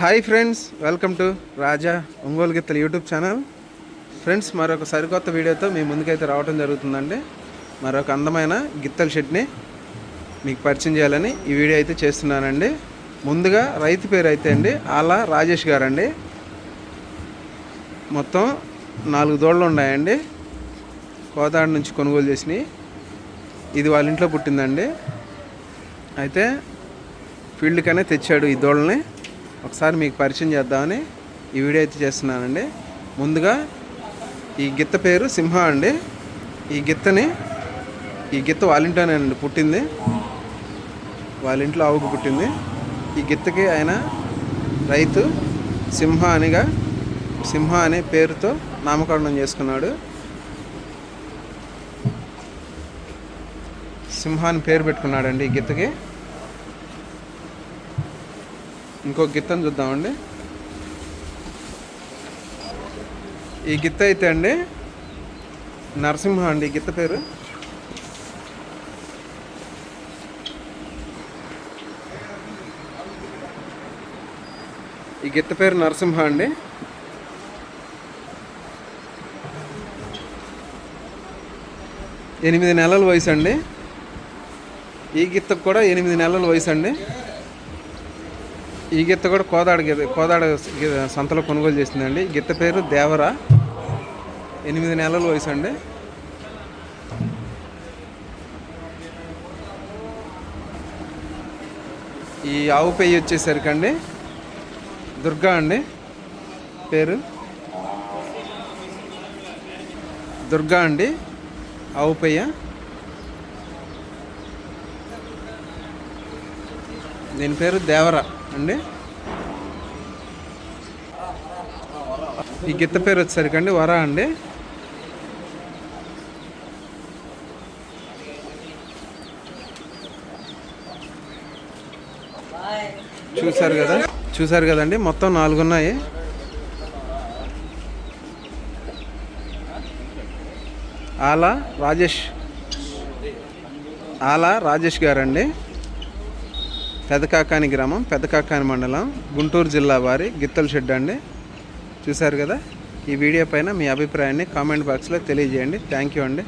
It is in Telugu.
Hi friends welcome to Raja Ongole గిత్తల YouTube channel friends మరొక సరికొత్త వీడియోతో మీ ముందుకైతే రావడం జరుగుతుందండి. మరొక అందమైన గిత్తల షెడ్ని మీకు పరిచయం చేయాలని ఈ వీడియో అయితే చేస్తున్నానండి. ముందుగా రైతు పేరు అయితే అండి ఆలా రాజేష్ గారండి. మొత్తం నాలుగు దోళ్ళు ఉన్నాయండి. కోదాడు నుంచి కొనుగోలు చేసినాయి ఇది వాళ్ళ ఇంట్లో పుట్టిందండి. అయితే ఫీల్డ్కనే తెచ్చాడు ఈ దోళ్ళని ఒకసారి మీకు పరిచయం చేద్దామని ఈ వీడియో అయితే చేస్తున్నానండి. ముందుగా ఈ గిత్త పేరు సింహ అండి. ఈ గిత్తని ఈ గిత్త వాళ్ళ అండి పుట్టింది. వాళ్ళ ఇంట్లో ఆవుకు పుట్టింది. ఈ గిత్తకి ఆయన రైతు సింహ అనిగా సింహ అనే పేరుతో నామకరణం చేసుకున్నాడు. సింహాన్ని పేరు పెట్టుకున్నాడండి ఈ గిత్తకి. ఇంకో గిత్తని చూద్దామండి. ఈ గిత్త అయితే అండి నరసింహ అండి ఈ గిత్త పేరు. ఈ గిత్త పేరు నరసింహ అండి. ఎనిమిది నెలల వయసు అండి. ఈ గిత్తకు కూడా ఎనిమిది నెలల వయసు అండి. ఈ గిత్త కూడా కోదాడ గిత్త కోదాడ సంతలో కొనుగోలు చేసిందండి. గిత్త పేరు దేవరా. ఎనిమిది నెలల వయసు అండి. ఈ ఆవు పెయ్యి అండి దుర్గా అండి. పేరు? దుర్గా అండి. ఆవు పెయ్య దీని పేరు దేవర. అండి? ఈ గిత్త పేరు వచ్చేసరికి అండి వరా అండి. చూసారు కదా? చూసారు కదండి మొత్తం నాలుగు ఉన్నాయి ఆలా రాజేష్. ఆలా రాజేష్ గారండి. పెదకాకాని గ్రామం పెదకాకాని మండలం గుంటూరు జిల్లా వారి గిత్తల షెడ్ అండి. చూశారు కదా? ఈ వీడియో పైన మీ అభిప్రాయాన్ని కామెంట్ బాక్స్లో తెలియజేయండి. థ్యాంక్ యూ అండి.